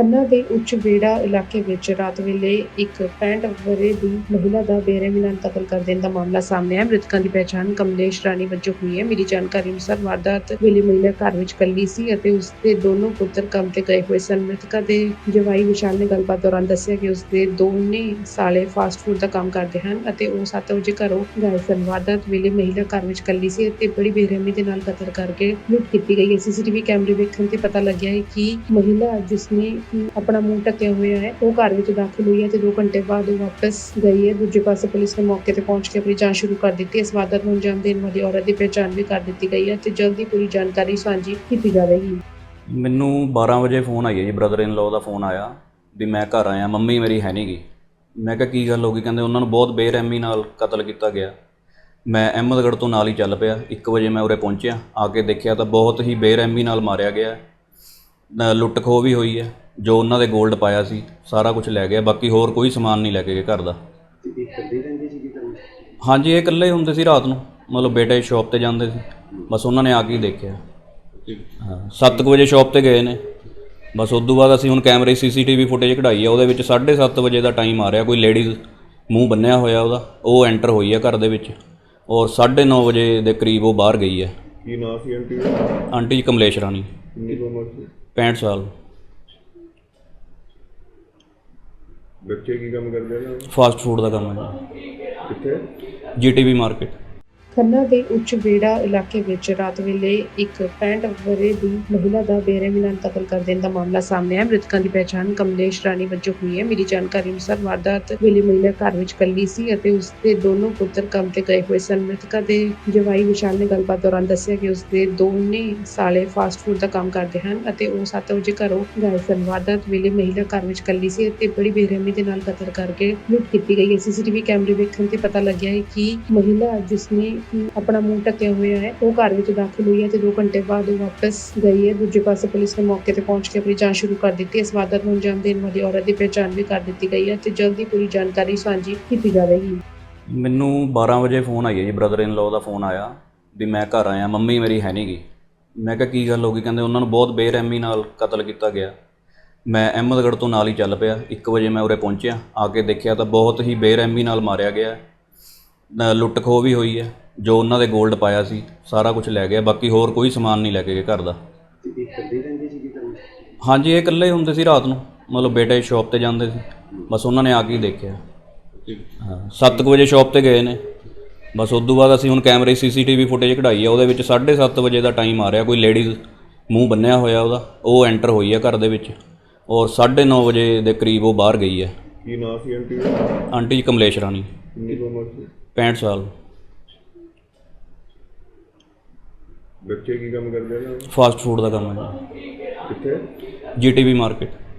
ਖੰਨਾ ਦੇ ਉੱਚ ਵੇੜਾ ਇਲਾਕੇ ਵਿੱਚ ਰਾਤ ਵੇਲੇ ਇੱਕ 65 ਵਰੇ ਦੀ ਮਹਿਲਾ ਦਾ ਬੇਰਹਿਮੀ ਨਾਲ ਕਤਲ ਕਰ ਦੇਣ ਦਾ ਮਾਮਲਾ ਸਾਹਮਣੇ ਆਇਆ। ਮ੍ਰਿਤਕਾਂ ਦੀ ਪਛਾਣ ਕਮਲੇਸ਼ ਰਾਣੀ ਵਜੋਂ ਹੋਈ ਹੈ। ਮਿਲੀ ਜਾਣਕਾਰੀ ਅਨੁਸਾਰ ਵਾਰਦਾਤ ਵੇਲੇ ਮਹਿਲਾ ਘਰ ਵਿੱਚ ਇਕੱਲੀ ਸੀ ਅਤੇ ਉਸ ਦੇ ਦੋਨੋਂ ਪੁੱਤਰ ਕੰਮ ਤੇ ਗਏ ਹੋਏ ਸਨ। ਮ੍ਰਿਤਕਾ ਦੇ ਜਵਾਈ ਵਿਸ਼ਾਲ ਨੇ ਗੱਲਬਾਤ ਦੌਰਾਨ ਦੱਸਿਆ ਕਿ ਉਸ ਦੇ ਦੋਨੇ ਸਾਲੇ ਫਾਸਟ ਫੂਡ ਦਾ ਕੰਮ ਕਰਦੇ ਹਨ ਅਤੇ ਉਹ 7 ਵਜੇ ਘਰੋਂ ਗਏ ਸਨ। ਵਾਰਦਾਤ ਵੇਲੇ ਮਹਿਲਾ ਘਰ ਵਿੱਚ ਇਕੱਲੀ ਸੀ ਅਤੇ ਬੜੀ ਬੇਰਹਿਮੀ ਦੇ ਨਾਲ ਕਤਲ ਕਰਕੇ ਲੁੱਟ ਕੀਤੀ ਗਈ ਹੈ। ਸੀਸੀਟੀਵੀ ਕੈਮਰੇ ਵੇਖਣ ਤੇ ਪਤਾ ਲੱਗਿਆ ਹੈ ਕਿ ਮਹਿਲਾ ਜਿਸਨੇ ਕਿ ਆਪਣਾ ਮੂੰਹ ਢੱਕੇ ਹੋਏ ਹੈ। ਉਹ ਘਰ ਵਿੱਚ ਦਾਖਲ ਹੋਈ ਹੈ ਤੇ 2 ਘੰਟੇ ਬਾਅਦ ਉਹ ਵਾਪਸ ਗਈ ਹੈ। ਦੂਜੇ ਪਾਸੇ ਪੁਲਿਸ ਨੇ ਮੌਕੇ ਤੇ ਪਹੁੰਚ ਕੇ ਆਪਣੀ ਜਾਂਚ ਸ਼ੁਰੂ ਕਰ ਦਿੱਤੀ ਇਸ ਵਾਰਦਾਤ ਨੂੰ ਅੰਜਾਮ ਦੇਣ ਵਾਲੀ ਔਰਤ ਦੀ ਪਛਾਣ ਵੀ ਕਰ ਦਿੱਤੀ ਗਈ ਹੈ ਤੇ ਜਲਦੀ ਪੂਰੀ ਜਾਣਕਾਰੀ ਸਾਂਝੀ ਕੀਤੀ ਜਾਵੇਗੀ। ਮੈਨੂੰ 12 ਵਜੇ ਫੋਨ ਆਈ ਜੀ। ਬ੍ਰਦਰ ਇਨ ਲਾਅ ਦਾ ਫੋਨ ਆਇਆ ਵੀ ਮੈਂ ਘਰ ਆਇਆ, ਮੰਮੀ ਮੇਰੀ ਹੈ ਨਹੀਂਗੀ ਮੈਂ ਕਿਹਾ, ਕੀ ਗੱਲ ਹੋ ਗਈ? ਕਹਿੰਦੇ ਉਹਨਾਂ ਨੂੰ ਬਹੁਤ ਬੇਰਹਿਮੀ ਨਾਲ ਕਤਲ ਕੀਤਾ ਗਿਆ। ਮੈਂ ਅਹਿਮਦਗੜ੍ਹ ਤੋਂ ਨਾਲ ਹੀ ਚੱਲ ਪਿਆ। 1 ਵਜੇ ਮੈਂ ਉਰੇ ਪਹੁੰਚਿਆ। ਆ ਕੇ ਦੇਖਿਆ ਤਾਂ ਬਹੁਤ ਹੀ ਬੇਰਹਿਮੀ ਨਾਲ ਮਾਰਿਆ ਗਿਆ। ਲੁੱਟ ਖੋਹ ਵੀ ਹੋਈ ਹੈ। ਜੋ ਉਹਨਾਂ ਦੇ 골ਡ ਪਾਇਆ ਸੀ ਸਾਰਾ ਕੁਝ ਲੈ ਗਿਆ ਬਾਕੀ ਹੋਰ ਕੋਈ ਸਮਾਨ ਨਹੀਂ ਲੈ ਕੇ ਗਏ ਘਰ ਦਾ। ਹਾਂਜੀ ਇਹ ਇਕੱਲੇ ਹੁੰਦੇ ਸੀ ਰਾਤ ਨੂੰ ਮਤਲਬ ਬੇਟੇ ਸ਼ਾਪ ਤੇ ਜਾਂਦੇ ਸੀ ਬਸ ਉਹਨਾਂ ਨੇ ਆ ਕੇ ਹੀ ਦੇਖਿਆ। ਹਾਂ 7 ਵਜੇ ਸ਼ਾਪ ਤੇ ਗਏ ਨੇ ਬਸ ਉਸ ਤੋਂ ਬਾਅਦ ਅਸੀਂ ਹੁਣ ਕੈਮਰੇ ਸੀਸੀਟੀਵੀ ਫੁਟੇਜ ਕਢਾਈ ਆ ਉਹਦੇ ਵਿੱਚ 7:30 ਵਜੇ ਦਾ ਟਾਈਮ ਆ ਰਿਹਾ ਕੋਈ ਲੇਡੀਜ਼ ਮੂੰਹ ਬੰਨਿਆ ਹੋਇਆ ਉਹਦਾ ਉਹ ਐਂਟਰ ਹੋਈ ਹੈ ਘਰ ਦੇ ਵਿੱਚ ਔਰ 9:30 ਵਜੇ ਦੇ ਕਰੀਬ ਉਹ ਬਾਹਰ ਗਈ ਹੈ ਕੀ ਨਾਂ ਸੀ ਆਂਟੀ ਦਾ? ਆਂਟੀ ਕਮਲੇਸ਼ ਰਾਣੀ। ਕਿੰਨੀ ਕੁ ਉਮਰ ਸੀ? 65 ਸਾਲ। ਬੱਚੇ ਕੀ ਕੰਮ ਕਰਦੇ ਨੇ? ਫਾਸਟ ਫੂਡ ਦਾ ਕੰਮ ਹੈ ਕਿੱਥੇ? GTV market. ਖੰਨਾ ਦੇ ਉੱਚ ਵੇੜਾ ਇਲਾਕੇ ਵਿੱਚ ਰਾਤ ਵੇਲੇ ਇੱਕ 65 ਵਰੇ ਦੀ ਮਹਿਲਾ ਦਾ ਬੇਰਹਿਮੀ ਨਾਲ ਕਤਲ ਕਰ ਦੇਣ ਦਾ ਮਾਮਲਾ ਸਾਹਮਣੇ ਆਇਆ। ਮ੍ਰਿਤਕਾਂ ਦੀ ਪਛਾਣ ਕਮਲੇਸ਼ ਰਾਣੀ ਵਜੋਂ ਹੋਈ ਹੈ। ਮਿਲੀ ਜਾਣਕਾਰੀ ਅਨੁਸਾਰ ਵਾਰਦਾਤ ਵੇਲੇ ਮਹਿਲਾ ਘਰ ਵਿੱਚ ਇਕੱਲੀ ਸੀ ਅਤੇ ਉਸ ਦੇ ਦੋਨੋਂ ਪੁੱਤਰ ਕੰਮ ਤੇ ਗਏ ਹੋਏ ਸਨ। ਮ੍ਰਿਤਕਾ ਦੇ ਜਵਾਈ ਵਿਸ਼ਾਲ ਨੇ ਗੱਲਬਾਤ ਦੌਰਾਨ ਦੱਸਿਆ ਕਿ ਉਸ ਦੇ ਦੋਨੇ ਸਾਲੇ ਫਾਸਟ ਫੂਡ ਦਾ ਕੰਮ ਕਰਦੇ ਹਨ ਅਤੇ ਉਹ 7 ਵਜੇ ਘਰੋਂ ਗਏ ਸਨ। ਵਾਰਦਾਤ ਵੇਲੇ ਮਹਿਲਾ ਘਰ ਵਿੱਚ ਇਕੱਲੀ ਸੀ ਅਤੇ ਬੜੀ ਬੇਰਹਿਮੀ ਦੇ ਨਾਲ ਕਤਲ ਕਰਕੇ ਲੁੱਟ ਕੀਤੀ ਗਈ ਹੈ। ਸੀਸੀਟੀਵੀ ਕੈਮਰੇ ਵੇਖਣ ਤੇ ਪਤਾ ਲੱਗਿਆ ਹੈ ਕਿ ਮਹਿਲਾ ਜਿਸਨੇ ਕਿ ਆਪਣਾ ਮੂੰਹ ਢੱਕੇ ਹੋਏ ਹੈ। ਉਹ ਘਰ ਵਿੱਚ ਦਾਖਲ ਹੋਈ ਹੈ ਤੇ 2 ਘੰਟੇ ਬਾਅਦ ਉਹ ਵਾਪਸ ਗਈ ਹੈ। ਦੂਜੇ ਪਾਸੇ ਪੁਲਿਸ ਨੇ ਮੌਕੇ ਤੇ ਪਹੁੰਚ ਕੇ ਆਪਣੀ ਜਾਂਚ ਸ਼ੁਰੂ ਕਰ ਦਿੱਤੀ। ਇਸ ਵਾਰਦਾਤ ਨੂੰ ਅੰਜਾਮ ਦੇਣ ਵਾਲੀ ਔਰਤ ਦੀ ਪਛਾਣ ਵੀ ਕਰ ਦਿੱਤੀ ਗਈ ਹੈ ਤੇ ਜਲਦੀ ਪੂਰੀ ਜਾਣਕਾਰੀ ਸਾਂਝੀ ਕੀਤੀ ਜਾਵੇਗੀ। ਮੈਨੂੰ 12 ਵਜੇ ਫੋਨ ਆਈ ਜੀ। ਬ੍ਰਦਰ ਇਨ ਲਾਅ ਦਾ ਫੋਨ ਆਇਆ ਵੀ ਮੈਂ ਘਰ ਆਇਆ, ਮੰਮੀ ਮੇਰੀ ਹੈ ਨਹੀਂਗੀ ਮੈਂ ਕਿਹਾ, ਕੀ ਗੱਲ ਹੋ ਗਈ? ਕਹਿੰਦੇ ਉਹਨਾਂ ਨੂੰ ਬਹੁਤ ਬੇਰਹਿਮੀ ਨਾਲ ਕਤਲ ਕੀਤਾ ਗਿਆ। ਮੈਂ ਅਹਿਮਦਗੜ੍ਹ ਤੋਂ ਨਾਲ ਹੀ ਚੱਲ ਪਿਆ। 1 ਵਜੇ ਮੈਂ ਉਰੇ ਪਹੁੰਚਿਆ। ਆ ਕੇ ਦੇਖਿਆ ਤਾਂ ਬਹੁਤ ਹੀ ਬੇਰਹਿਮੀ ਨਾਲ ਮਾਰਿਆ ਗਿਆ। ਲੁੱਟ ਖੋਹ ਵੀ ਹੋਈ ਹੈ। ਜੋ ਉਹਨਾਂ ਦੇ 골ਡ ਪਾਇਆ ਸੀ ਸਾਰਾ ਕੁਝ ਲੈ ਗਿਆ ਬਾਕੀ ਹੋਰ ਕੋਈ ਸਮਾਨ ਨਹੀਂ ਲੈ ਕੇ ਗਏ ਘਰ ਦਾ। ਹਾਂਜੀ ਇਹ ਇਕੱਲੇ ਹੁੰਦੇ ਸੀ ਰਾਤ ਨੂੰ ਮਤਲਬ ਬੇਟੇ ਸ਼ਾਪ ਤੇ ਜਾਂਦੇ ਸੀ ਬਸ ਉਹਨਾਂ ਨੇ ਆ ਕੇ ਹੀ ਦੇਖਿਆ। ਹਾਂ 7 ਵਜੇ ਸ਼ਾਪ ਤੇ ਗਏ ਨੇ ਬਸ ਉਸ ਤੋਂ ਬਾਅਦ ਅਸੀਂ ਹੁਣ ਕੈਮਰੇ ਸੀਸੀਟੀਵੀ ਫੁਟੇਜ ਕਢਾਈ ਆ ਉਹਦੇ ਵਿੱਚ 7:30 ਵਜੇ ਦਾ ਟਾਈਮ ਆ ਰਿਹਾ ਕੋਈ ਲੇਡੀਜ਼ ਮੂੰਹ ਬੰਨਿਆ ਹੋਇਆ ਉਹਦਾ ਉਹ ਐਂਟਰ ਹੋਈ ਹੈ ਘਰ ਦੇ ਵਿੱਚ ਔਰ 9:30 ਵਜੇ ਦੇ ਕਰੀਬ ਉਹ ਬਾਹਰ ਗਈ ਹੈ ਕੀ ਨਾਂ ਸੀ ਆਂਟੀ ਦਾ? ਆਂਟੀ ਕਮਲੇਸ਼ ਰਾਣੀ। ਕਿੰਨੀ ਕੁ ਉਮਰ ਸੀ? 65 ਸਾਲ। ਬੱਚੇ ਕੀ ਕੰਮ ਕਰਦੇ ਨੇ? ਫਾਸਟ ਫੂਡ ਦਾ ਕੰਮ ਹੈ ਕਿੱਥੇ? GTV market.